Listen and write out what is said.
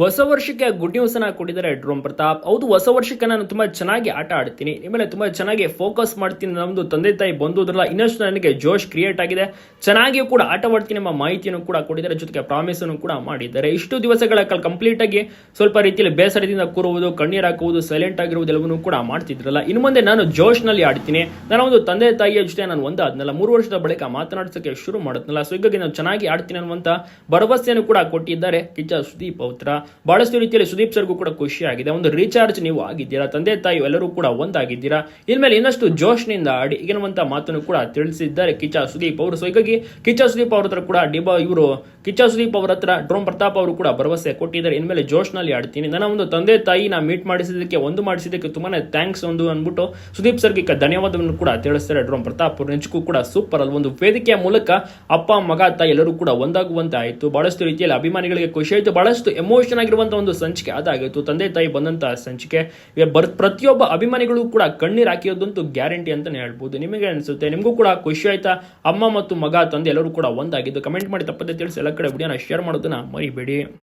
ಹೊಸ ವರ್ಷಕ್ಕೆ good news ಅನ್ನ ಕೊಟ್ಟಿದ್ದಾರೆ ಡ್ರೋಮ್ ಪ್ರತಾಪ್. ಹೌದು, ಹೊಸ ವರ್ಷಕ್ಕೆ ನಾನು ತುಂಬಾ ಚೆನ್ನಾಗಿ ಆಟ ಆಡ್ತೀನಿ. ನಿಮ್ಮಲ್ಲಿ ತುಂಬಾ ಚೆನ್ನಾಗಿ ಫೋಕಸ್ ಮಾಡ್ತೀನಿ. ನಮ್ದು ತಂದೆ ತಾಯಿ ಬಂದುದ್ರಲ್ಲ, ಇನ್ನಷ್ಟು ನನಗೆ ಜೋಶ್ ಕ್ರಿಯೇಟ್ ಆಗಿದೆ. ಚೆನ್ನಾಗಿಯೂ ಕೂಡ ಆಟವಾಡ್ತೀನಿ ಎಂಬ ಮಾಹಿತಿಯನ್ನು ಕೂಡ ಕೊಟ್ಟಿದ್ದಾರೆ. ಜೊತೆಗೆ ಪ್ರಾಮಿಸ್ ಅನ್ನು ಕೂಡ ಮಾಡಿದ್ದಾರೆ. ಇಷ್ಟು ದಿವಸಗಳ ಕಾಲ ಕಂಪ್ಲೀಟ್ ಆಗಿ ಸ್ವಲ್ಪ ರೀತಿಯಲ್ಲಿ ಬೇಸರದಿಂದ ಕೂರುವುದು, ಕಣ್ಣೀರು ಹಾಕುವುದು ಸೈಲೆಂಟ್ ಆಗಿರುವುದು ಎಲ್ಲವನ್ನೂ ಕೂಡ ಮಾಡ್ತಿದ್ರಲ್ಲ. ಇನ್ನು ಮುಂದೆ ನಾನು ಜೋಶ್ನಲ್ಲಿ ಆಡ್ತೀನಿ. ನಾನು ಒಂದು ತಂದೆ ತಾಯಿಯ ಜೊತೆ ನಾನು ಒಂದಾದ್ನಲ್ಲ. ಮೂರು ವರ್ಷದ ಬಳಿಕ ಮಾತನಾಡಿಸಕ್ಕೆ ಶುರು ಮಾಡುತ್ತಲ್ಲ ಸೊ ಹೀಗಾಗಿ ನಾನು ಚೆನ್ನಾಗಿ ಆಡ್ತೀನಿ ಅನ್ನುವಂತ ಭರವಸೆಯನ್ನು ಕೂಡ ಕೊಟ್ಟಿದ್ದಾರೆ ಕಿಚ್ಚ ಸುದೀಪ್ ಪೌತ್ರ ಬಹಳಷ್ಟು ರೀತಿಯಲ್ಲಿ ಸುದೀಪ್ ಸರ್ಗೂ ಕೂಡ ಖುಷಿ ಆಗಿದೆ ಒಂದು ರೀಚಾರ್ಜ್ ನೀವು ಆಗಿದ್ದೀರಾ? ತಂದೆ, ತಾಯಿ ಎಲ್ಲರೂ ಕೂಡ ಒಂದಾಗಿದ್ದೀರಾ? ಇನ್ಮೇಲೆ ಇನ್ನಷ್ಟು ಜೋಶ್ನಿಂದ ಆಡಿ ಈಗಿರುವಂತ ಮಾತನ್ನು ಕೂಡ ತಿಳಿಸಿದ್ದಾರೆ ಕಿಚ್ಚ ಸುದೀಪ್ ಅವರು. ಸೊ ಹೀಗಾಗಿ ಕಿಚ್ಚ ಸುದೀಪ್ ಅವ್ರ ಹತ್ರ ಕೂಡ ಡಿಬಾ ಇವರು, ಕಿಚ್ಚ ಸುದೀಪ್ ಅವರ ಹತ್ರ ಡ್ರೋಮ್ ಪ್ರತಾಪ್ ಅವರು ಕೂಡ ಭರವಸೆ ಕೊಟ್ಟಿದ್ದಾರೆ. ಇನ್ಮೇಲೆ ಜೋಶ್ನಲ್ಲಿ ಆಡ್ತೀನಿ. ನನ್ನ ಒಂದು ತಂದೆ, ತಾಯಿ ನಾ ಮೀಟ್ ಮಾಡಿಸಿದ್ದಕ್ಕೆ, ಒಂದು ಮಾಡಿಸಿದ್ದಕ್ಕೆ ತುಂಬಾನೇ ಥ್ಯಾಂಕ್ಸ್ ಒಂದು ಅಂದ್ಬಿಟ್ಟು ಸುದೀಪ್ ಸರ್ಗೆ ಧನ್ಯವಾದವನ್ನು ಕೂಡ ತಿಳಿಸ್ತಾರೆ ಡ್ರೋಮ್ ಪ್ರತಾಪ್ ಅವರು. ನಿಜಕ್ಕೂ ಕೂಡ ಸೂಪರ್ ಅಲ್ಲಿ ಒಂದು ವೇದಿಕೆಯ ಮೂಲಕ ಅಪ್ಪ, ಮಗ, ತಾಯಿ ಎಲ್ಲರೂ ಕೂಡ ಒಂದಾಗುವಂತೆ ಆಯಿತು. ಬಹಳಷ್ಟು ರೀತಿಯಲ್ಲಿ ಅಭಿಮಾನಿಗಳಿಗೆ ಖುಷಿ ಆಯಿತು. ಬಹಳಷ್ಟು ಎಮೋಷನ್ ಆಗಿರುವಂತಹ ಒಂದು ಸಂಚಿಕೆ ಅದಾಗಿತ್ತು ತಂದೆ ತಾಯಿ ಬಂದಂತಹ ಸಂಚಿಕೆ ಬರ್ ಪ್ರತಿಯೊಬ್ಬ ಅಭಿಮಾನಿಗಳು ಕೂಡ ಕಣ್ಣೀರು ಹಾಕಿರೋದಂತೂ ಗ್ಯಾರಂಟಿ ಅಂತ ಹೇಳ್ಬೋದು. ನಿಮಗೆ ಅನಿಸುತ್ತೆ, ನಿಮಗೂ ಕೂಡ ಖುಷಿ ಆಯ್ತಾ? ಅಮ್ಮ ಮತ್ತು ಮಗ, ತಂದೆ ಎಲ್ಲರೂ ಕೂಡ ಒಂದಾಗಿದ್ದು, ಕಮೆಂಟ್ ಮಾಡಿ ತಪ್ಪದೆ ತಿಳಿಸಿ ಎಲ್ಲ ಕಡೆ ವಿಡಿಯೋನ ಶೇರ್ ಮಾಡೋದನ್ನ ಮರಿಬೇಡಿ.